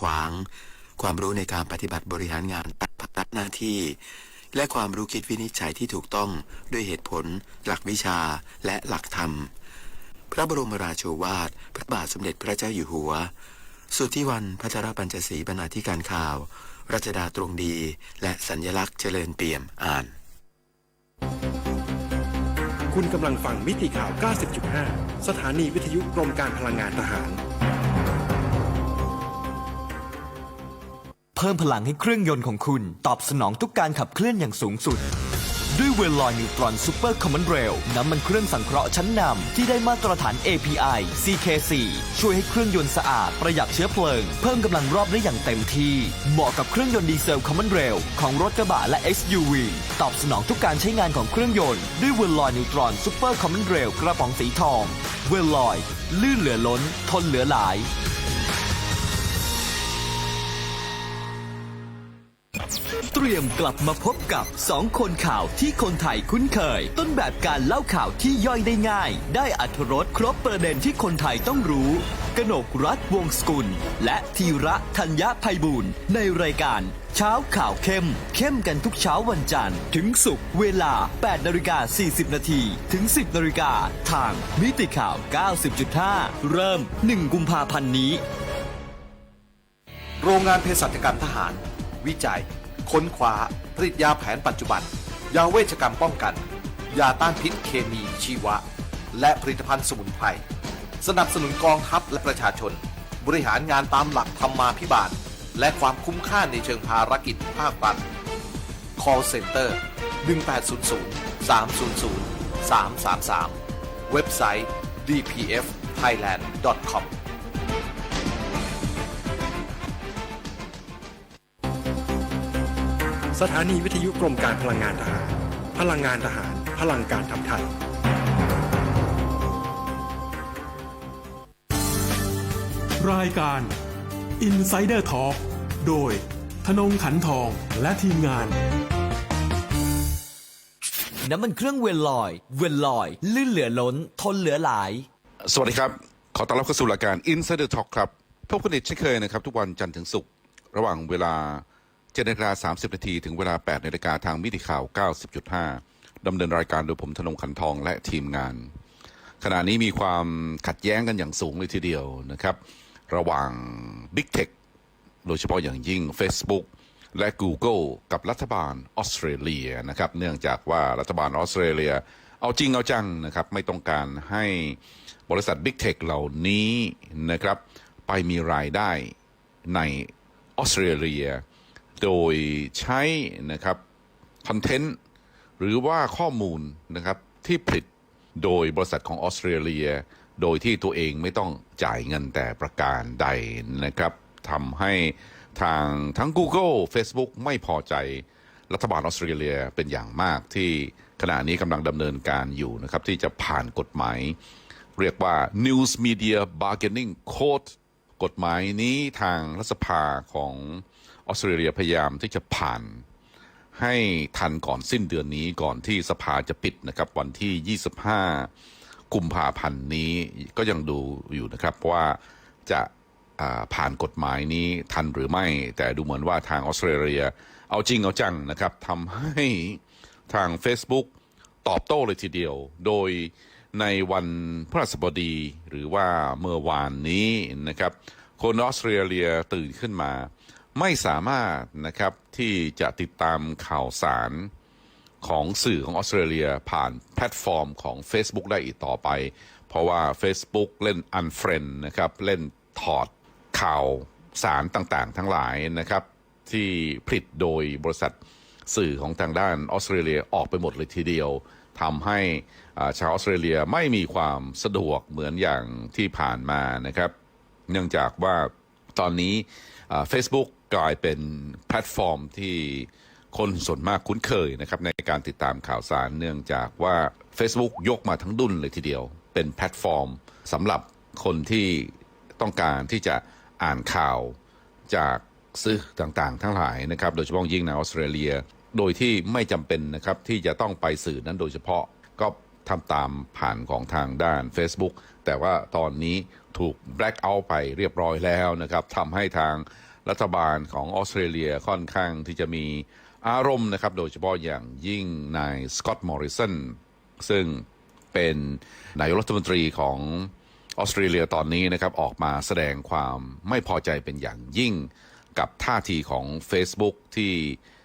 ขวาง ความรู้ในการปฏิบัติบริหารงานตามภาระหน้าที่ และความรู้คิดวินิจฉัยที่ถูกต้องด้วยเหตุผล หลักวิชาและหลักธรรม พระบรมราโชวาท พระบาทสมเด็จพระเจ้าอยู่หัว สุทธิวันพัชรปัญจศรีบรรณาธิการข่าว รัชดาตรงดี และสัญญลักษณ์เจริญเปี่ยมอ่าน คุณกำลังฟังมิติข่าว 90.5 สถานีวิทยุกรมการพลังงานทหาร พิ่มพลังให้เครื่องยนต์ของคุณ ตอบสนองทุกการขับเคลื่อนอย่างสูงสุด ด้วยเวลลอยนิวตรอนซูเปอร์คอมมอนเรลน้ำมันเครื่องสังเคราะห์ชั้นนำที่ได้มาตรฐาน API CK4 ช่วยให้เครื่องยนต์สะอาดประหยัดเชื้อเพลิง เพิ่มกำลังรอบได้อย่างเต็มที่ เหมาะกับเครื่องยนต์ดีเซลคอมมอนเรลของรถกระบะและ SUV ตอบสนองทุกการใช้งานของเครื่องยนต์ด้วยเวลลอยนิวตรอนซูเปอร์คอมมอนเรลกระป๋องสีทอง เวลลอย ลื่นเหลือล้น ทนเหลือหลาย เตรียมกลับมาพบกับสองคนข่าวที่คนไทยคุ้นเคย ต้นแบบการเล่าข่าวที่ย่อยได้ง่าย ได้อัธรสครบประเด็นที่คนไทยต้องรู้ กนกรัฐวงศ์สกุล และธีระธัญญาภัยบูรณ์ในรายการ เช้าข่าวเข้ม เข้มกันทุกเช้าวันจันทร์ ถึงศุกร์เวลา 8นาฬิกา40 นาทีถึง 10นาฬิกาทางมิติข่าว 90.5 เริ่ม 1 กุมภาพันธ์นี้ โรงงานเภสัชกรรมทหาร วิจัย ค้นคว้าผลิตยาแผนปัจจุบัน ยาเวชกรรมป้องกัน ยาต้านพิษเคมีชีวะ และผลิตภัณฑ์สมุนไพรสนับสนุนกองทัพและประชาชน บริหารงานตามหลักธรรมาภิบาล และความคุ้มค่าในเชิงภารกิจภาครัฐ call center 1800 300 333 เว็บไซต์ dpfthailand.com สถานีวิทยุกรมการพลังงานทหาร พลังงานทหาร พลังการทำไทย รายการ Insider Talk โดยธนงขันทองและทีมงาน น้ำมันเครื่องเวลลอย เวลลอย ลื่นเหลือล้น ทนเหลือหลาย สวัสดีครับ ขอต้อนรับเข้าสู่รายการ Insider Talk ครับ พบกันอีกเช่นเคยนะครับ ทุกวันจันทร์ถึงศุกร์ระหว่างเวลา 7นาฬิกา30 นาทีถึงเวลา 8 นาฬิกาทางมิติข่าว 90.5 ดำเนินรายการโดยผมธนงขันทองและทีมงาน ขณะนี้มีความขัดแย้งกันอย่างสูงเลยทีเดียวนะครับ ระหว่าง Big Tech โดยเฉพาะอย่างยิ่ง Facebook และ Google กับรัฐบาลออสเตรเลียนะครับ เนื่องจากว่ารัฐบาลออสเตรเลีย เอาจริงเอาจังนะครับ ไม่ต้องการให้บริษัท Big Tech เหล่านี้นะครับ ไปมีรายได้ในออสเตรเลีย โดยใช้นะครับคอนเทนต์หรือว่าข้อมูลนะครับที่ผลิตโดยบริษัทของออสเตรเลีย โดยที่ตัวเองไม่ต้องจ่ายเงินแต่ประการใดนะครับทำให้ทางทั้ง Google Facebook ไม่พอใจรัฐบาลออสเตรเลียเป็นอย่างมากที่ขณะนี้กำลังดำเนินการอยู่นะครับที่จะผ่านกฎหมาย เรียกว่า News Media Bargaining Code กฎหมายนี้ทางรัฐสภาของออสเตรเลียพยายามที่จะผ่านให้ทันก่อนสิ้นเดือนนี้ก่อนที่สภาจะปิดนะครับ วันที่ 25 กุมภาพันธ์นี้ก็ยังดูอยู่นะครับว่าจะอ่าผ่านกฎหมายนี้ทันหรือไม่ แต่ดูเหมือนว่าทางออสเตรเลีย เอาจริงเอาจังนะครับทำให้ทาง Facebook ตอบโต้เลยทีเดียว โดย ในวันพฤหัสบดี หรือว่าเมื่อวานนี้นะครับ คนออสเตรเลียตื่นขึ้นมา ไม่สามารถนะครับที่จะติดตามข่าวสารของสื่อของออสเตรเลียผ่านแพลตฟอร์มของ Facebook ได้อีกต่อไป เพราะว่า Facebook เล่น Unfriend นะครับ เล่นถอดข่าวสารต่างๆ ทั้งหลายนะครับ ที่ผลิตโดยบริษัทสื่อของทางด้านออสเตรเลียออกไปหมดเลยทีเดียวทำให้ ชาวออสเตรเลียไม่มีความสะดวกเหมือนอย่างที่ผ่านมานะครับ เนื่องจากว่าตอนนี้ Facebook กลายเป็นแพลตฟอร์มที่คนส่วนมากคุ้นเคยนะครับในการติดตามข่าวสาร เนื่องจากว่า Facebook ยกมาทั้งดุนเลยทีเดียว เป็นแพลตฟอร์มสำหรับคนที่ต้องการที่จะอ่านข่าวจากสื่อต่างๆ ทั้งหลายนะครับ โดยเฉพาะยิ่งในออสเตรเลีย โดยที่ไม่จำเป็นนะครับที่จะต้องไปสื่อนั้นโดยเฉพาะก็ ทำตามผ่านของทางด้าน Facebook แต่ว่าตอนนี้ถูก black out ไปเรียบร้อยแล้วนะครับทำให้ทางรัฐบาลของออสเตรเลียค่อนข้างที่จะมีอารมณ์นะครับ โดยเฉพาะอย่างยิ่งนายสกอตต์มอริสันซึ่งเป็นนายกรัฐมนตรีของออสเตรเลียตอนนี้นะครับ ออกมาแสดงความไม่พอใจเป็นอย่างยิ่งกับท่าทีของ Facebook ที่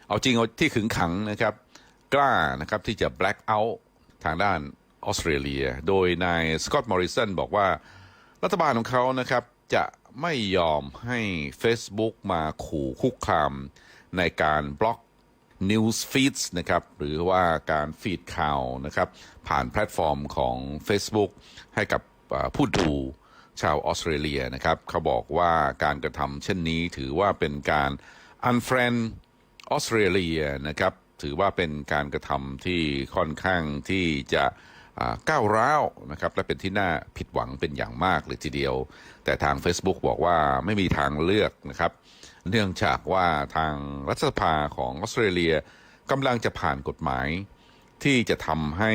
เอาจริงเอาที่ขึงขังนะครับ กล้านะครับที่จะ black out ทางด้านออสเตรเลีย โดยนายสกอตต์มอริสันบอกว่า รัฐบาลของเขานะครับจะไม่ยอมให้ Facebook มาขู่คุกคามในการบล็อก News Feeds นะครับหรือว่าการฟีดข่าวนะครับผ่านแพลตฟอร์มของ Facebook ให้กับผู้ดูชาวออสเตรเลียนะครับเขาบอกว่าการกระทำเช่นนี้ถือว่าเป็นการ unfriend ออสเตรเลียนะครับ ถือว่าเป็นการกระทำที่ค่อนข้างที่จะก้าวร้าวนะครับและเป็นที่น่าผิดหวังเป็นอย่างมากเลยทีเดียว แต่ทาง Facebook บอกว่าไม่มีทางเลือกนะครับ เนื่องจากว่าทางรัฐสภาของออสเตรเลียกำลังจะผ่านกฎหมาย ที่จะทำให้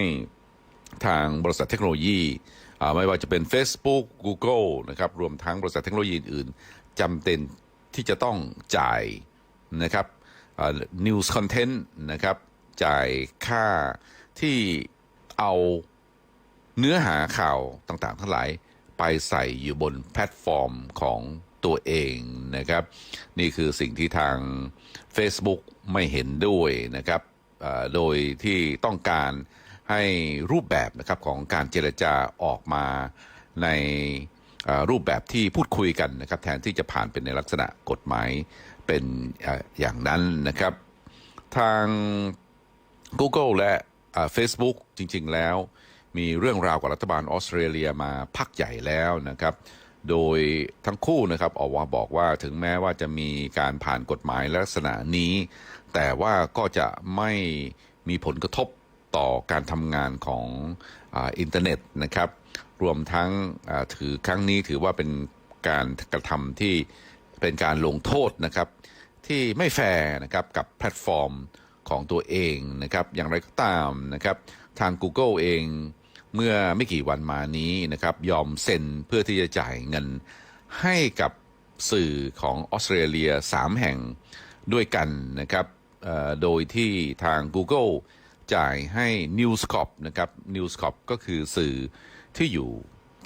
ทางบริษัทเทคโนโลยีไม่ว่าจะเป็น Facebook Google นะครับรวมทั้งบริษัทเทคโนโลยีอื่นจำเป็นที่จะต้องจ่ายนะครับ อ่า news content นะครับ จ่ายค่าที่เอาเนื้อหาข่าวต่างๆ ทั้งหลายไปใส่อยู่บนแพลตฟอร์มของตัวเองนะครับ นี่คือสิ่งที่ทาง Facebook ไม่เห็นด้วยนะครับโดยที่ต้องการให้รูปแบบนะครับของการเจรจาออกมาในรูปแบบที่พูดคุยกันนะครับ แทนที่จะผ่านเป็นในลักษณะกฎหมาย เป็นอย่างนั้นนะครับ ทาง Google และเฟซบุ๊กจริง ๆ แล้ว มีเรื่องราวกับรัฐบาลออสเตรเลียมาพักใหญ่แล้วนะครับ โดยทั้งคู่นะครับออกมาบอกว่าถึงแม้ว่าจะมีการผ่านกฎหมายลักษณะนี้ แต่ว่าก็จะไม่มีผลกระทบต่อการทำงานของอ,อินเทอร์เน็ตนะครับ รวมทั้งถือครั้งนี้ถือว่าเป็นการกระทำที่ เป็นการลงโทษนะครับที่ไม่แฟร์นะครับกับแพลตฟอร์มของตัวเองนะครับอย่างไรก็ตามนะครับทาง Google เองเมื่อไม่กี่วันมานี้นะครับยอมเซ็นเพื่อที่จะจ่ายเงินให้กับสื่อของออสเตรเลีย 3 แห่งด้วยกันนะครับโดยที่ทาง Google จ่ายให้ News Corp นะครับ News Corp ก็คือสื่อที่อยู่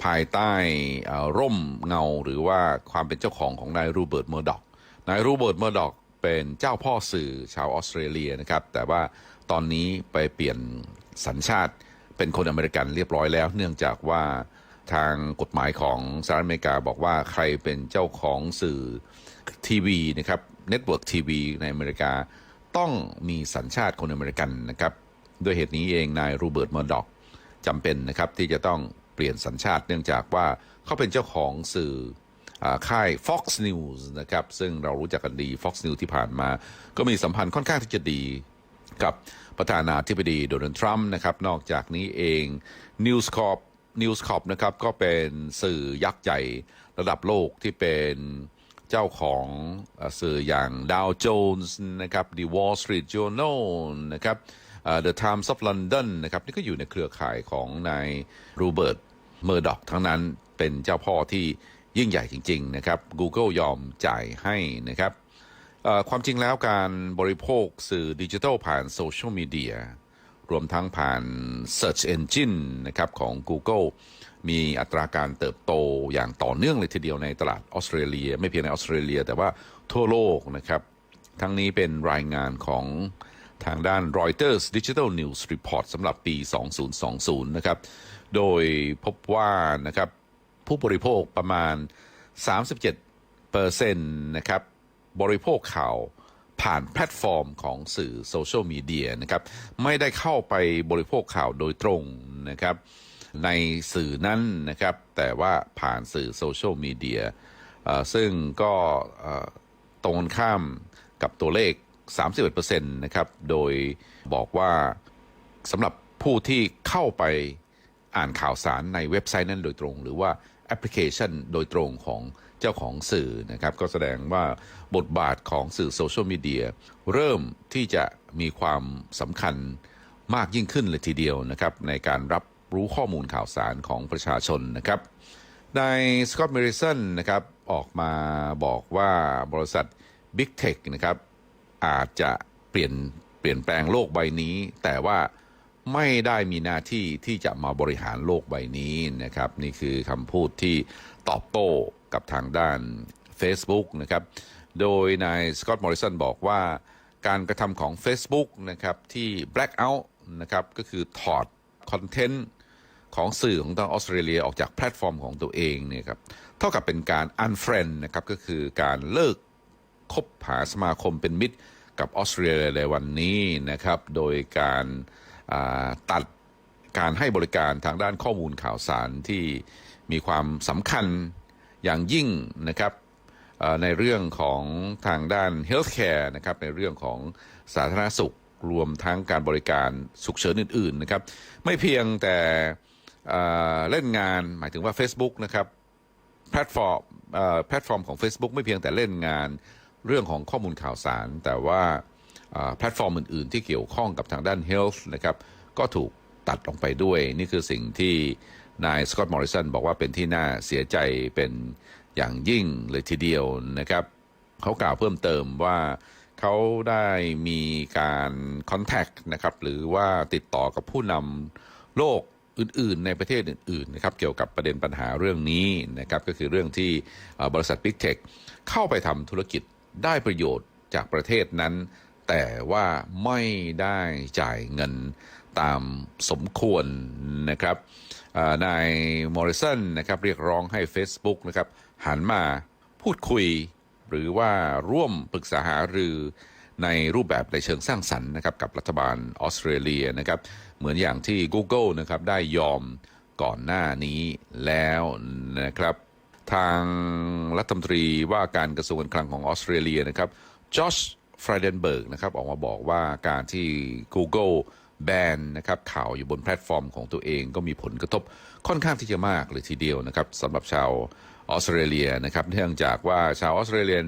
ภายใต้อ่อร่มเงาหรือว่าความเป็นเจ้าของของนายรูเบิร์ตเมอร์ด็อกนายโรเบิร์ตเมอร์ด็อกเป็นเจ้าพ่อสื่อชาวออสเตรเลียนะครับ แต่ว่าตอนนี้ไปเปลี่ยนสัญชาติเป็นคนอเมริกันเรียบร้อยแล้ว เนื่องจากว่าทางกฎหมายของสหรัฐอเมริกาบอกว่าใครเป็นเจ้าของสื่อทีวีนะครับเน็ตเวิร์กทีวีในอเมริกาต้องมีสัญชาติคนอเมริกันนะครับ ด้วยเหตุนี้เองนายโรเบิร์ตเมอร์ด็อกจำเป็นนะครับที่จะต้อง ปลี่ยนสัญชาติเนื่องจากว่าเขาเป็นเจ้าของสื่อค่าย Fox News นะครับ ซึ่งเรารู้จักกันดี Fox News ที่ผ่านมา ก็มีสัมพันธ์ค่อนข้างที่จะดีกับประธานาธิบดีโดนัลด์ทรัมป์นะครับ นอกจากนี้เอง News Corp News Corp นะครับ ก็เป็นสื่อยักษ์ใหญ่ระดับโลกที่เป็นเจ้าของสื่ออย่าง Dow Jones นะครับ The Wall Street Journal นะครับ The Times of London นะครับ นี่ก็อยู่ในเครือข่ายของนายโรเบิร์ต เมอร์ดอกทั้งนั้นเป็นเจ้าพ่อที่ยิ่งใหญ่จริง ๆ นะครับ Google ยอมจ่ายให้นะครับความจริงแล้วการบริโภคสื่อดิจิทัลผ่านโซเชียลมีเดียรวมทั้งผ่าน Search Engine นะครับของ Google มีอัตราการเติบโตอย่างต่อเนื่องเลยทีเดียวในตลาดออสเตรเลีย ไม่เพียงในออสเตรเลีย แต่ว่าทั่วโลกนะครับ ทั้งนี้เป็นรายงานของทางด้าน Reuters Digital News Report สำหรับปี 2020 นะครับ โดยพบว่านะครับผู้บริโภคประมาณ 37เปอร์เซ็นต์นะครับบริโภคข่าวผ่านแพลตฟอร์มของสื่อโซเชียลมีเดียนะครับไม่ได้เข้าไปบริโภคข่าวโดยตรงนะครับในสื่อนั้นนะครับแต่ว่าผ่านสื่อโซเชียลมีเดียซึ่งก็ตรงกันข้ามกับตัวเลข 31%นะครับโดยบอกว่าสำหรับผู้ที่เข้าไป อ่านข่าวสารในเว็บไซต์นั้นโดยตรง หรือว่าแอปพลิเคชันโดยตรงของเจ้าของสื่อนะครับ ก็แสดงว่าบทบาทของสื่อโซเชียลมีเดียเริ่มที่จะมีความสำคัญมากยิ่งขึ้นเลยทีเดียวนะครับ ในการรับรู้ข้อมูลข่าวสารของประชาชนนะครับนายสกอตต์เมริสันนะครับออกมาบอกว่าบริษัท Big Tech นะครับอาจจะเปลี่ยนเปลี่ยนแปลงโลกใบนี้ แต่ว่า ไม่ได้มีหน้าที่ที่จะมาบริหารโลกใบนี้นะครับ นี่คือคำพูดที่ตอบโต้กับทางด้าน Facebook นะครับ โดยนายสกอตต์มอริสันบอกว่าการกระทำของ Facebook นะครับที่ blackout นะครับก็คือถอดคอนเทนต์ของสื่อของทางออสเตรเลียออกจากแพลตฟอร์มของตัวเองเนี่ยครับเท่ากับเป็นการ unfriend นะครับก็คือการเลิกคบหาสมาคมเป็นมิตรกับออสเตรเลียในวันนี้นะครับ โดยการ ตัดการให้บริการทางด้านข้อมูลข่าวสารที่มีความสำคัญอย่างยิ่งนะครับในเรื่องของทางด้าน healthcare นะครับในเรื่องของสาธารณสุขรวมทั้งการบริการฉุกเฉินอื่น ๆนะครับ ไม่เพียงแต่เเล่นงานหมายถึงว่า Facebook นะครับแพลตฟอร์มแพลตฟอร์มของ Facebook ไม่เพียงแต่เล่นงานเรื่องของข้อมูลข่าวสาร แต่ว่า แพลตฟอร์มอื่น ๆ ที่เกี่ยวข้องกับทางด้าน health นะครับก็ถูกตัดลงไปด้วย นี่คือสิ่งที่นายสกอตต์มอริสันบอกว่าเป็นที่น่าเสียใจเป็นอย่างยิ่งเลยทีเดียวนะครับเขากล่าวเพิ่มเติมว่าเขาได้มีการคอนแทคนะครับหรือว่าติดต่อกับผู้นำโลกอื่นๆ ในประเทศอื่นๆนะครับเกี่ยวกับประเด็นปัญหาเรื่องนี้นะครับก็คือเรื่องที่บริษัท Big Tech เข้าไปทำธุรกิจได้ประโยชน์จากประเทศนั้น แต่ว่าไม่ได้จ่ายเงินตามสมควรนะครับนายมอริสันนะครับเรียกร้องให้ Facebook นะครับหันมาพูดคุย หรือว่าร่วมปรึกษาหารือในรูปแบบในเชิงสร้างสรรค์นะครับกับรัฐบาลออสเตรเลียนะครับเหมือนอย่างที่ Google นะครับได้ยอมก่อนหน้านี้แล้วนะครับ ทางรัฐมนตรีว่าการกระทรวงการคลังของออสเตรเลียนะครับจอช ฟรายเดนเบิร์กนะครับออกมาบอกว่าการที่ Google แบนนะครับข่าวอยู่บนแพลตฟอร์มของตัวเองก็มีผลกระทบค่อนข้างที่จะมากเลยทีเดียวนะครับสำหรับชาวออสเตรเลียนะครับเนื่องจากว่าชาวออสเตรเลีย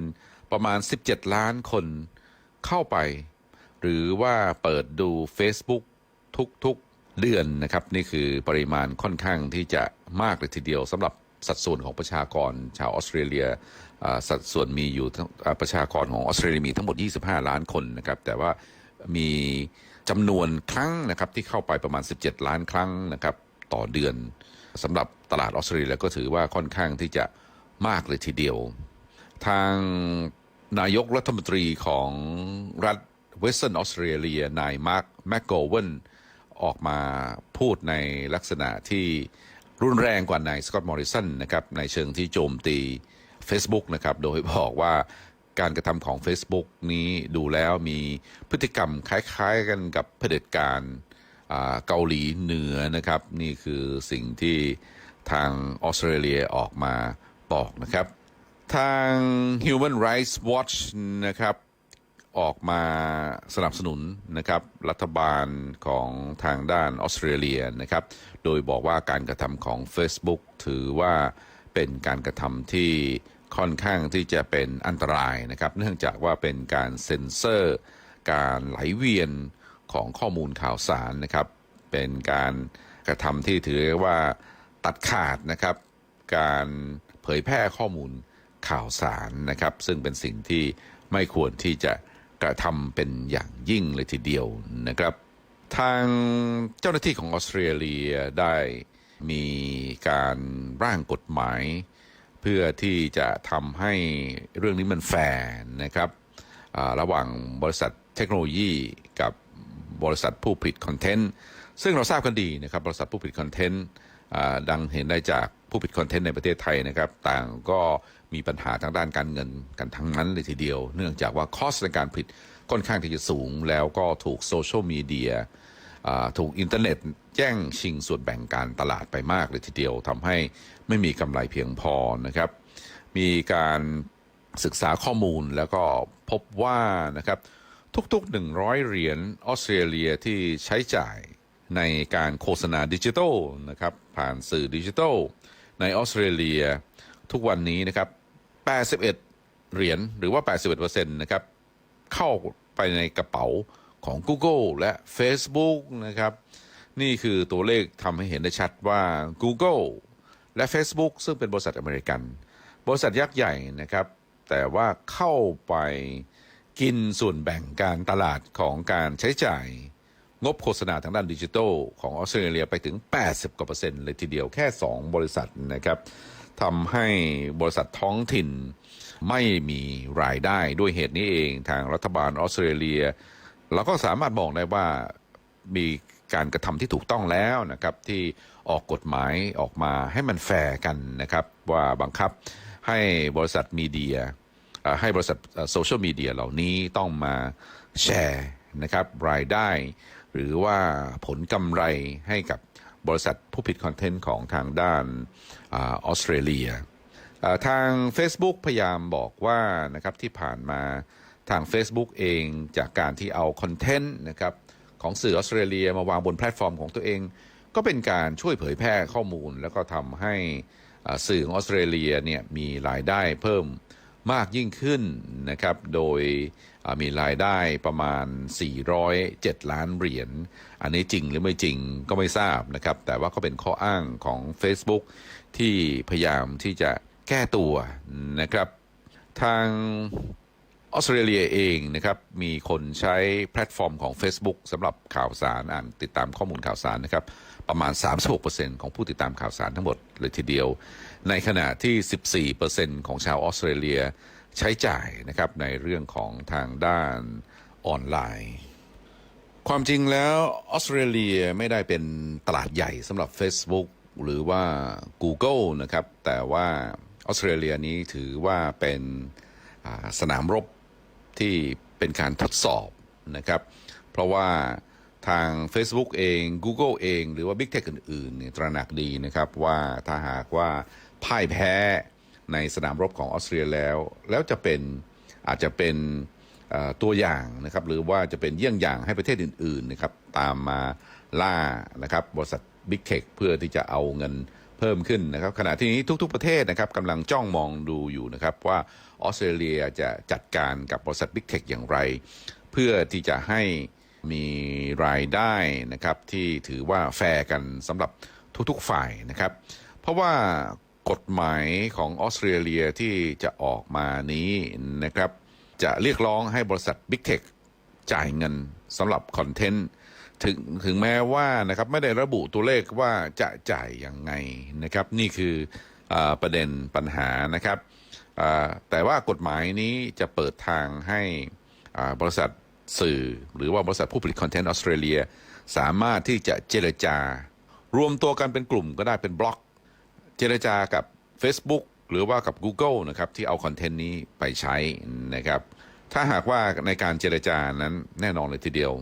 ประมาณ 17 ล้านคนเข้าไป หรือว่าเปิดดู Facebook ทุกๆเดือนนะครับ นี่คือปริมาณค่อนข้างที่จะมากเลยทีเดียวสำหรับสัดส่วนของประชากรชาวออสเตรเลีย สัดส่วนมีอยู่ประชากรของออสเตรเลียมีทั้งหมด 25 ล้านคนนะครับ แต่ว่ามีจำนวนครั้งนะครับที่เข้าไปประมาณ 17 ล้านครั้งนะครับต่อเดือนสำหรับตลาดออสเตรเลียก็ถือว่าค่อนข้างที่จะมากเลยทีเดียว ทางนายกรัฐมนตรีของรัฐเวสเทิร์นออสเตรเลียนายมาร์คแมกโกเวนออกมาพูดในลักษณะที่รุนแรงกว่านายสกอตต์มอริสันนะครับในเชิงที่โจมตี Facebook นะครับ โดยบอกว่าการกระทำของ Facebook นี้ดูแล้วมีพฤติกรรมคล้ายๆกันกับเผด็จการเกาหลีเหนือนะครับ นี่คือสิ่งที่ทางออสเตรเลียออกมาบอกนะครับ ทาง Human Rights Watch นะครับออกมาสนับสนุนนะครับรัฐบาลของทางด้านออสเตรเลียนะครับโดยบอกว่าการกระทำของ Facebook ถือว่าเป็นการกระทำที่ ค่อนข้างที่จะเป็นอันตรายนะครับ เนื่องจากว่าเป็นการเซ็นเซอร์ การไหลเวียนของข้อมูลข่าวสารนะครับ เป็นการกระทำที่ถือว่าตัดขาดนะครับ การเผยแพร่ข้อมูลข่าวสารนะครับ ซึ่งเป็นสิ่งที่ไม่ควรที่จะกระทำเป็นอย่างยิ่งเลยทีเดียวนะครับ ทางเจ้าหน้าที่ของออสเตรเลียได้มีการร่างกฎหมาย เพื่อที่จะทำให้เรื่องนี้มันแฟร์นะครับระหว่างบริษัทเทคโนโลยีกับบริษัทผู้ผลิตคอนเทนต์ซึ่งเราทราบกันดีนะครับบริษัทผู้ผลิตคอนเทนต์ดังเห็นได้จากผู้ผลิตคอนเทนต์ในประเทศไทยนะครับ ต่างก็มีปัญหาทางด้านการเงินกันทั้งนั้นเลยทีเดียว เนื่องจากว่าคอสในการผลิตค่อนข้างที่จะสูง แล้วก็ถูกโซเชียลมีเดีย ถูกอินเทอร์เน็ตแย่งชิงส่วนแบ่งการตลาดไปมากเลยทีเดียวทำให้ไม่มีกำไรเพียงพอนะครับ มีการศึกษาข้อมูลแล้วก็พบว่านะครับทุกๆ 100 เหรียญออสเตรเลียที่ใช้จ่ายในการโฆษณาดิจิทัลนะครับผ่านสื่อดิจิทัล ในออสเตรเลียทุกวันนี้นะครับ 81 เหรียญหรือว่า 81%นะครับเข้าไปในกระเป๋า ของ Google และ Facebook นะครับ นี่คือตัวเลขทำให้เห็นได้ชัดว่า Google และ Facebook ซึ่งเป็นบริษัทอเมริกัน บริษัทยักษ์ใหญ่นะครับ แต่ว่าเข้าไปกินส่วนแบ่งการตลาดของการใช้จ่าย งบโฆษณาทางด้านดิจิทัลของออสเตรเลียไปถึง 80 กว่าเปอร์เซ็นต์เลยทีเดียวแค่ 2 บริษัทนะครับทำให้บริษัทท้องถิ่นไม่มีรายได้ด้วยเหตุนี้เองทางรัฐบาลออสเตรเลีย เราก็สามารถบอกได้ว่ามีการกระทำที่ถูกต้องแล้วนะครับ ที่ออกกฎหมายออกมาให้มันแฟร์กันนะครับ ว่าบังคับให้บริษัทมีเดียให้บริษัทโซเชียลมีเดียเหล่านี้ต้องมาแชร์นะครับรายได้ หรือว่าผลกำไรให้กับบริษัทผู้ผลิตคอนเทนต์ของทางด้านออสเตรเลียทาง Facebook พยายามบอกว่านะครับที่ผ่านมา ทาง Facebook เองจากการที่เอาคอนเทนต์นะครับของสื่อออสเตรเลียมาวางบนแพลตฟอร์มของตัวเอง ก็เป็นการช่วยเผยแพร่ข้อมูล แล้วก็ทำให้สื่อของออสเตรเลียเนี่ยมีรายได้เพิ่มมากยิ่งขึ้นนะครับ โดยมีรายได้ประมาณ 407 ล้านเหรียญ อันนี้จริงหรือไม่จริงก็ไม่ทราบนะครับ แต่ว่าก็เป็นข้ออ้างของ Facebook ที่พยายามที่จะแก้ตัวนะครับ ทาง ออสเตรเลียเองนะครับมีคนใช้แพลตฟอร์มของ Facebook สำหรับข่าวสารอ่านติดตามข้อมูลข่าวสารนะครับประมาณ 36%ของผู้ติดตามข่าวสารทั้งหมดเลยทีเดียว ในขณะที่ 14%ของชาวออสเตรเลียใช้จ่ายนะครับในเรื่องของทางด้านออนไลน์ ความจริงแล้วออสเตรเลียไม่ได้เป็นตลาดใหญ่สำหรับ Facebook หรือว่า Google นะครับแต่ว่าออสเตรเลียนี้ถือว่าเป็นสนามรบ ที่เป็นการทดสอบนะครับ เพราะว่าทาง Facebook เอง Google เอง หรือว่า Big Tech อื่นๆเนี่ยตระหนักดีนะครับว่าถ้าหากว่าพ่ายแพ้ในสนามรบของออสเตรเลียแล้ว แล้วจะเป็นอาจจะเป็นตัวอย่างนะครับหรือว่าจะเป็นเยี่ยงอย่างให้ประเทศอื่นๆนะครับตามมาล่านะครับบริษัท Big Tech เพื่อที่จะเอาเงิน เพิ่มขึ้นนะครับขณะที่นี้ทุก ๆ ประเทศนะครับกำลังจ้องมองดูอยู่นะครับว่าออสเตรเลียจะจัดการกับบริษัท Big Tech อย่างไร เพื่อที่จะให้มีรายได้นะครับที่ถือว่าแฟร์กันสำหรับทุกๆฝ่ายนะครับ เพราะว่ากฎหมายของออสเตรเลียที่จะออกมานี้นะครับจะเรียกร้องให้บริษัท Big Tech จ่ายเงินสำหรับคอนเทนต์ ถึงถึงแม้ว่านะครับไม่ได้ระบุตัวเลขว่าจะจ่ายยังไงนะครับ นี่คืออประเด็นปัญหานะครับแต่ว่ากฎหมายนี้จะเปิดทางให้บริษัทสื่อ หรือว่าบริษัทผู้ผลิตคอนเทนต์ออสเตรเลีย สามารถที่จะเจรจา รวมตัวกันเป็นกลุ่มก็ได้เป็นบล็อก เจรจากับ Facebook หรือว่ากับ Google นะครับที่เอาคอนเทนต์นี้ไปใช้นะครับถ้าหากว่าในการเจรจานั้นแน่นอนเลยทีเดียว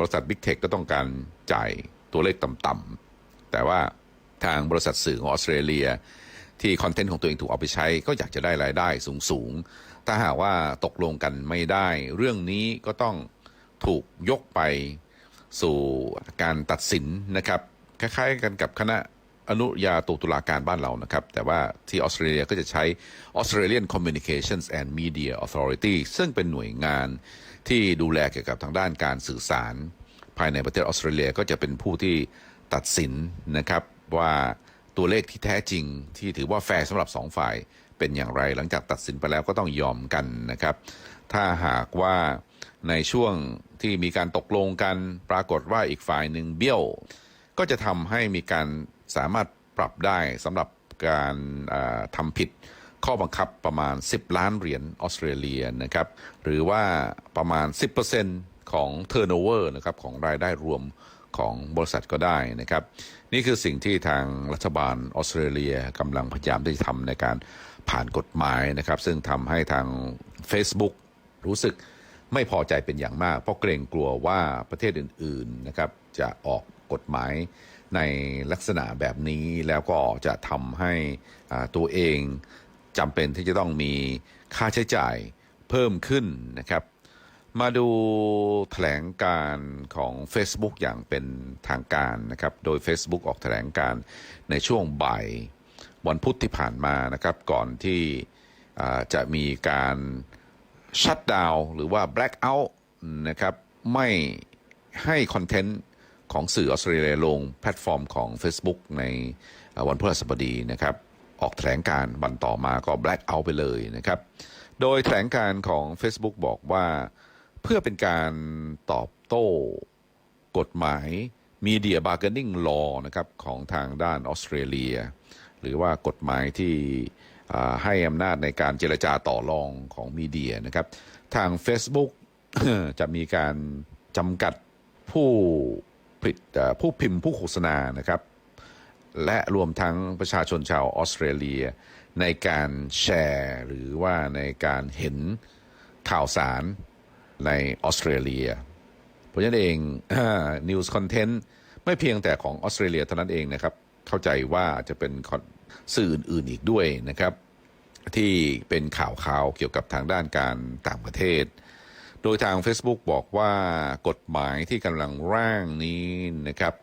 บริษัท Big Tech ก็ต้องการจ่ายตัวเลขต่ำๆแต่ว่าทางบริษัทสื่อของออสเตรเลีย ที่คอนเทนต์ของตัวเองถูกเอาไปใช้ ก็อยากจะได้รายได้สูงๆ ถ้าหากว่าตกลงกันไม่ได้ เรื่องนี้ก็ต้องถูกยกไปสู่การตัดสินนะครับคล้ายๆกันกับคณะอนุญาโตตุลาการบ้านเรานะครับ แต่ว่าที่ออสเตรเลียก็จะใช้ Australian Communications and Media Authority ซึ่งเป็นหน่วยงาน ที่ดูแลเกี่ยวกับทางด้านการสื่อสาร ภายในประเทศออสเตรเลียก็จะเป็นผู้ที่ตัดสินนะครับว่าตัวเลขที่แท้จริงที่ถือว่าแฟร์สำหรับสองฝ่ายเป็นอย่างไร หลังจากตัดสินไปแล้วก็ต้องยอมกันนะครับ ถ้าหากว่าในช่วงที่มีการตกลงกันปรากฏว่าอีกฝ่ายหนึ่งเบี้ยว ก็จะทำให้มีการสามารถปรับได้สำหรับการทำผิด ข้อบังคับประมาณ 10 ล้านเหรียญออสเตรเลียนะครับ หรือว่าประมาณ 10%ของ turnover นะครับของรายได้รวมของบริษัทก็ได้นะครับ นี่คือสิ่งที่ทางรัฐบาลออสเตรเลียกำลังพยายามที่จะทำในการผ่านกฎหมายนะครับ ซึ่งทำให้ทาง Facebook รู้สึกไม่พอใจเป็นอย่างมาก เพราะเกรงกลัวว่าประเทศอื่นๆนะครับจะออกกฎหมายในลักษณะแบบนี้แล้วก็จะทำให้ตัวเอง จำเป็นที่จะต้องมีค่าใช้จ่ายเพิ่มขึ้นนะครับ มาดูแถลงการของ Facebook อย่างเป็นทางการนะครับ โดย Facebook ออกแถลงการในช่วงบ่ายวันพุธที่ผ่านมานะครับ ก่อนที่จะมีการชัดดาวหรือว่า black out นะครับ ไม่ให้คอนเทนต์ของสื่อออสเตรเลียลงแพลตฟอร์มของ Facebook ในวันพฤหัสบดีนะครับ ออกแถลงการ์วันต่อมาก็ black out ไปเลยนะครับ โดยแถลงการ์ของ Facebook บอกว่าเพื่อเป็นการตอบโต้กฎหมาย Media Bargaining Law นะครับของทางด้านออสเตรเลีย หรือว่ากฎหมายที่ให้อำนาจในการเจรจาต่อรองของมีเดียนะครับ ทาง Facebook จะมีการจำกัดผู้ผลิตผู้พิมพ์ผู้โฆษณานะครับ และรวมทั้งประชาชนชาวออสเตรเลีย ในการแชร์ หรือว่าในการเห็นข่าวสารในออสเตรเลีย เพราะฉะนั้นเอง News Content ไม่เพียงแต่ของออสเตรเลียเท่านั้นเองนะครับ เข้าใจว่าจะเป็นสื่ออื่นๆอีกด้วยนะครับ ที่เป็นข่าวข่าวเกี่ยวกับทางด้านการต่างประเทศ โดยทาง Facebook บอกว่ากฎหมายที่กำลังร่างนี้นะครับ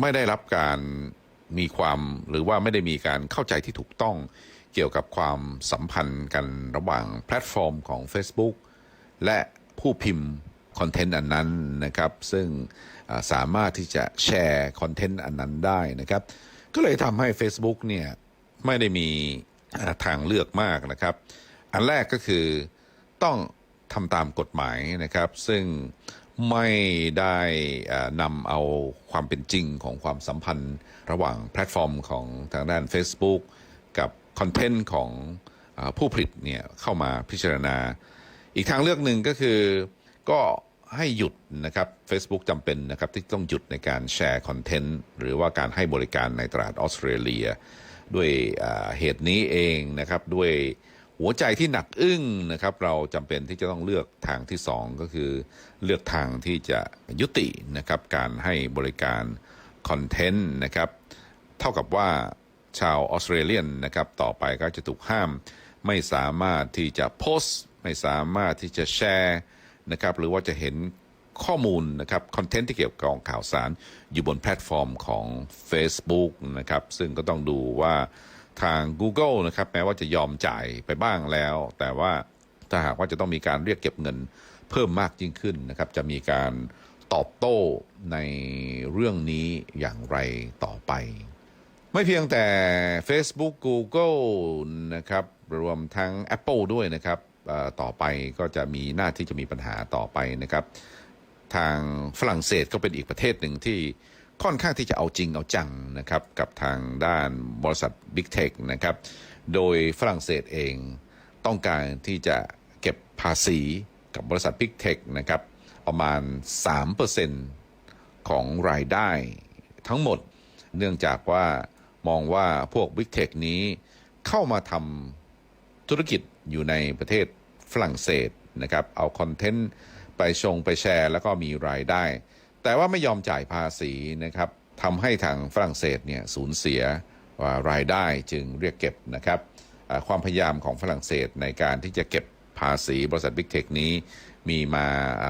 ไม่ได้รับการ มีความหรือว่าไม่ได้มีการเข้าใจที่ถูกต้องเกี่ยวกับความสัมพันธ์กันระหว่างแพลตฟอร์มของ Facebook และผู้พิมพ์คอนเทนต์อันนั้นนะครับ ซึ่งสามารถที่จะแชร์คอนเทนต์อันนั้นได้นะครับ ก็เลยทำให้ Facebook เนี่ยไม่ได้มีทางเลือกมากนะครับ อันแรกก็คือต้องทำตามกฎหมายนะครับ ซึ่ง ไม่ได้นำเอาความเป็นจริงของความสัมพันธ์ ระหว่างแพลตฟอร์มของทางด้าน Facebook กับคอนเทนต์ของอผู้ผลิตเนี่ยเข้ามาพิจารณา อีกทางเลือกหนึ่งก็คือก็ให้หยุดนะครับ Facebook จำเป็นนะครับที่ต้องหยุดในการแชร์คอนเทนต์หรือว่าการให้บริการในตลาดออสเตรเลีย ด้วยเหตุนี้เองนะครับด้วย หัวใจที่หนักอึ้งนะครับ เราจำเป็นที่จะต้องเลือกทางที่สองก็คือ เลือกทางที่จะยุตินะครับ การให้บริการคอนเทนต์นะครับ เท่ากับว่าชาวออสเตรเลียนนะครับ ต่อไปก็จะถูกห้าม ไม่สามารถที่จะโพสต์ไม่สามารถที่จะแชร์นะครับ หรือว่าจะเห็นข้อมูลนะครับคอนเทนต์ที่เกี่ยวกับข่าวสาร อยู่บนแพลตฟอร์มของ Facebook นะครับ ซึ่งก็ต้องดูว่า ทาง Google นะครับแม้ว่าจะยอมจ่ายไปบ้างแล้ว แต่ว่าถ้าหากว่าจะต้องมีการเรียกเก็บเงินเพิ่มมากยิ่งขึ้นนะครับ จะมีการตอบโต้ในเรื่องนี้อย่างไรต่อไป ไม่เพียงแต่ Facebook Google นะครับรวมทั้ง Apple ด้วยนะครับต่อไปก็จะมีหน้าที่จะมีปัญหาต่อไปนะครับ ทางฝรั่งเศสก็เป็นอีกประเทศหนึ่งที่ ค่อนข้างที่จะเอาจริงเอาจังนะครับกับทางด้านบริษัท Big Tech นะครับ โดยฝรั่งเศสเองต้องการที่จะเก็บภาษีกับบริษัท Big Tech นะครับประมาณ 3%ของรายได้ทั้งหมด เนื่องจากว่ามองว่าพวก Big Tech นี้เข้ามาทำธุรกิจอยู่ในประเทศฝรั่งเศสนะครับ เอาคอนเทนต์ไปชงไปแชร์ แล้วก็มีรายได้ แต่ว่าไม่ยอมจ่ายภาษีนะครับทำให้ทางฝรั่งเศสเนี่ยสูญเสียารายได้จึงเรียกเก็บนะครับความพยายามของฝรั่งเศสในการที่จะเก็บภาษีบริษัท Big Tech นี้มีมา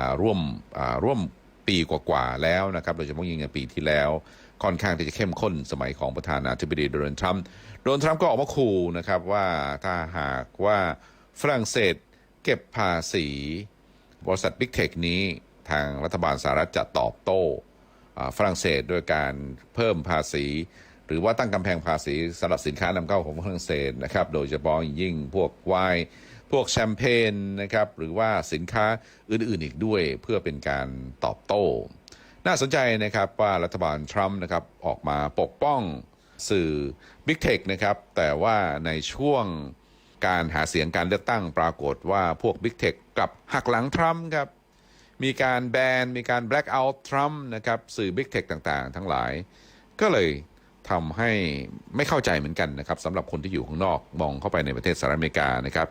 าร่วมร่วมปีกว่าๆแล้วนะครับโดยเฉพาะยิ่งในปีที่แล้ว ค่อนข้างที่จะเข้มข้นสมัยของประธานาธิบดีโดนัลด์ทรัมป์โดนัลด์ทรัมป์ก็ออกมาขู่นะครับว่าถ้าหากว่าฝรั่งเศสเก็บภาษีบริษัท Big Tech นี้ ทางรัฐบาลสหรัฐจะตอบโต้อ่าฝรั่งเศสโดยการเพิ่มภาษี หรือว่าตั้งกำแพงภาษีสำหรับสินค้านำเข้าของฝรั่งเศสนะครับ โดยเฉพาะอย่างยิ่งพวกไวน์พวกแชมเปญนะครับ หรือว่าสินค้าอื่นๆอีกด้วย เพื่อเป็นการตอบโต้ น่าสนใจนะครับว่ารัฐบาลทรัมป์นะครับออกมาปกป้องสื่อ Big Tech นะครับ แต่ว่าในช่วงการหาเสียงการเลือกตั้งปรากฏว่าพวก Big Tech กลับหักหลังทรัมป์ครับ มีการแบน มีการ black out ทรัมป์นะครับสื่อ Big Tech ต่างๆ ทั้งหลาย ก็เลยทำให้ไม่เข้าใจเหมือนกันนะครับสำหรับคนที่อยู่ข้างนอกมองเข้าไปในประเทศสหรัฐอเมริกานะครับ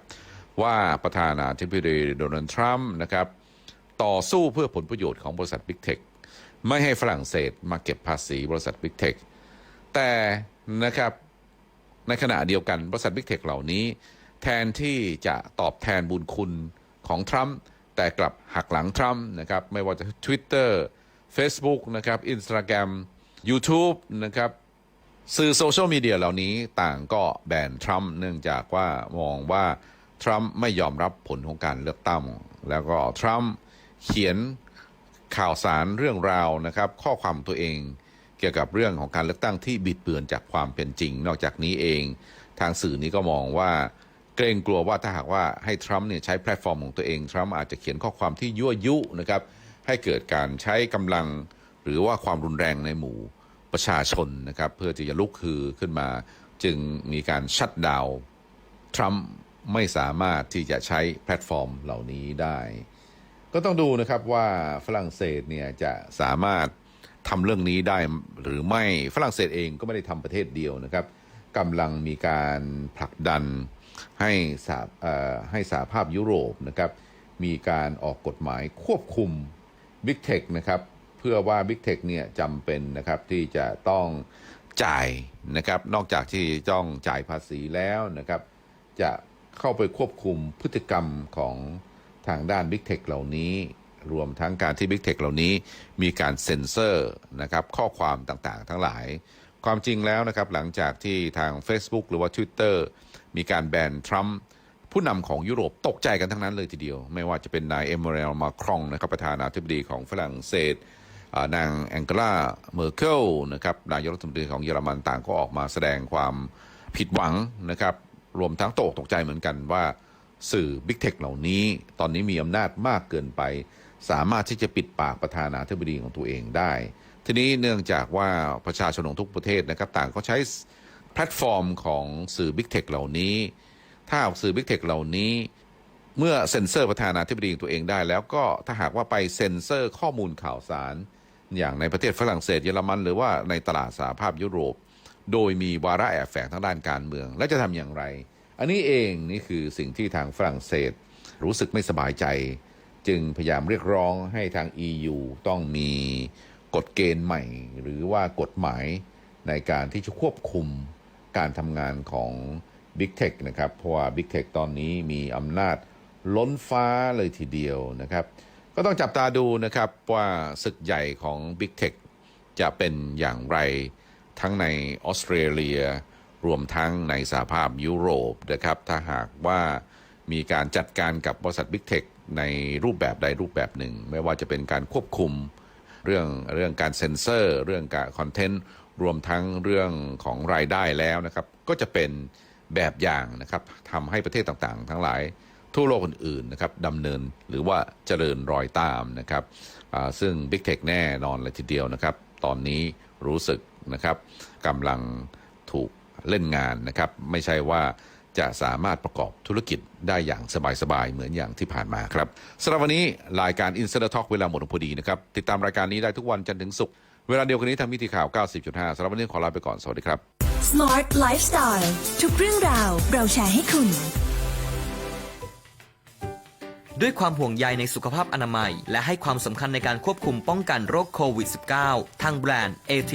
ว่าประธานาธิบดีโดนัลด์ทรัมป์นะครับต่อสู้เพื่อผลประโยชน์ของบริษัท Big Tech ไม่ให้ฝรั่งเศสมาเก็บภาษีบริษัท Big Tech แต่นะครับในขณะเดียวกันบริษัท Big Tech เหล่านี้ แทนที่จะตอบแทนบุญคุณของทรัมป์ แต่กลับหักหลังทรัมป์นะครับ ไม่ว่าจะ Twitter Facebook นะครับ Instagram YouTube นะครับ สื่อโซเชียลมีเดียเหล่านี้ต่างก็แบนทรัมป์เนื่องจากว่ามองว่า ทรัมป์ไม่ยอมรับผลของการเลือกตั้ง แล้วก็ทรัมป์เขียนข่าวสารเรื่องราวนะครับ ข้อความตัวเองเกี่ยวกับเรื่องของการเลือกตั้งที่บิดเบือนจากความเป็นจริง นอกจากนี้เอง ทางสื่อนี้ก็มองว่า เกรงกลัวว่าถ้าหากว่าให้ทรัมป์เนี่ยใช้แพลตฟอร์มของตัวเอง ทรัมป์อาจจะเขียนข้อความที่ยั่วยุนะครับให้เกิดการใช้กำลังหรือว่าความรุนแรงในหมู่ประชาชนนะครับเพื่อที่จะลุกคือขึ้นมา จึงมีการชัดดาวทรัมป์ไม่สามารถที่จะใช้แพลตฟอร์มเหล่านี้ได้ ก็ต้องดูนะครับว่าฝรั่งเศสเนี่ยจะสามารถทำเรื่องนี้ได้หรือไม่ฝรั่งเศสเองก็ไม่ได้ทำประเทศเดียวนะครับกำลังมีการผลักดัน ให้สาให้สหภาพยุโรปนะครับมีการออกกฎหมายควบคุม Big Tech นะครับเพื่อว่า Big Tech เนี่ยจำเป็นนะครับที่จะต้องจ่ายนะครับนอกจากที่ต้องจ่ายภาษีแล้วนะครับจะเข้าไปควบคุมพฤติกรรมของทางด้าน Big Tech เหล่านี้รวมทั้งการที่ Big Tech เหล่านี้มีการเซ็นเซอร์นะครับข้อความต่างๆ ทั้งหลาย ความจริงแล้วนะครับหลังจากที่ทาง Facebook หรือว่า Twitter มีการแบนทรัมป์ผู้นำของยุโรปตกใจกันทั้งนั้นเลยทีเดียว ไม่ว่าจะเป็นนายเอม r เรลมาครองนะครับประธานาธิบดีของฝรั่งเศสนางแองเกลาเมอร์เคิลนะครับนายกรัฐมนตรีของเยอรมันต่างก็ออกมาแสดงความผิดหวังนะครับรวมทั้งตกตกใจเหมือนกันว่าสื่อบิ๊กเทคเหล่านี้ตอนนี้มีอำนาจมากเกินไป สามารถที่จะปิดปากประธานาธิบดีของตัวเองได้ ทีนี้เนื่องจากว่าประชาชนของทุกประเทศนะครับต่างก็ใช้ แพลตฟอร์มของสื่อบิ๊กเทคเหล่านี้ ถ้าสื่อบิ๊กเทคเหล่านี้ เมื่อเซ็นเซอร์ประธานาธิบดีของตัวเองได้ แล้วก็ถ้าหากว่าไปเซ็นเซอร์ข้อมูลข่าวสาร อย่างในประเทศฝรั่งเศสเยอรมัน หรือว่าในตลาดสหภาพยุโรป โดยมีวาระแอบแฝงทางด้านการเมือง และจะทำอย่างไร อันนี้เองนี่คือสิ่งที่ทางฝรั่งเศส รู้สึกไม่สบายใจ จึงพยายามเรียกร้องให้ทาง EU ต้องมีกฎเกณฑ์ใหม่ หรือว่ากฎหมายในการที่จะควบคุม การทำงานของ Big Tech นะครับ เพราะว่า Big Tech ตอนนี้มีอำนาจล้นฟ้าเลยทีเดียวนะครับ ก็ต้องจับตาดูนะครับว่าศึกใหญ่ของ Big Tech จะเป็นอย่างไรทั้งในออสเตรเลีย รวมทั้งในสหภาพยุโรปนะครับ ถ้าหากว่ามีการจัดการกับบริษัท Big Tech ในรูปแบบใดรูปแบบหนึ่ง ไม่ว่าจะเป็นการควบคุมเรื่องเรื่องการเซ็นเซอร์ เรื่องการคอนเทนต์ รวมทั้งเรื่องของรายได้แล้วนะครับ ก็จะเป็นแบบอย่างนะครับทำให้ประเทศต่างๆ ทั้งหลายทั่วโลกอื่นๆนะครับดำเนินหรือว่าเจริญรอยตามนะครับซึ่ง Big Tech แน่นอนเลยทีเดียวนะครับ ตอนนี้รู้สึกนะครับกำลังถูกเล่นงานนะครับ ไม่ใช่ว่าจะสามารถประกอบธุรกิจได้อย่างสบายๆ เหมือนอย่างที่ผ่านมาครับสำหรับวันนี้รายการ Insider Talk เวลาหมดลงพอดีนะครับ ติดตามรายการนี้ได้ทุกวันจันทร์ถึงศุกร์ เวลาเดียวกันนี้ทางมิติข่าว 90.5สำหรับวันนี้ขอลาไปก่อน สวัสดีครับ Smart Lifestyle ทุกเรื่องราวเราแชร์ให้คุณ ด้วยความห่วงใยในสุขภาพอนามัย และให้ความสำคัญในการควบคุมป้องกันโรคโควิด -19 ทางแบรนด์ AT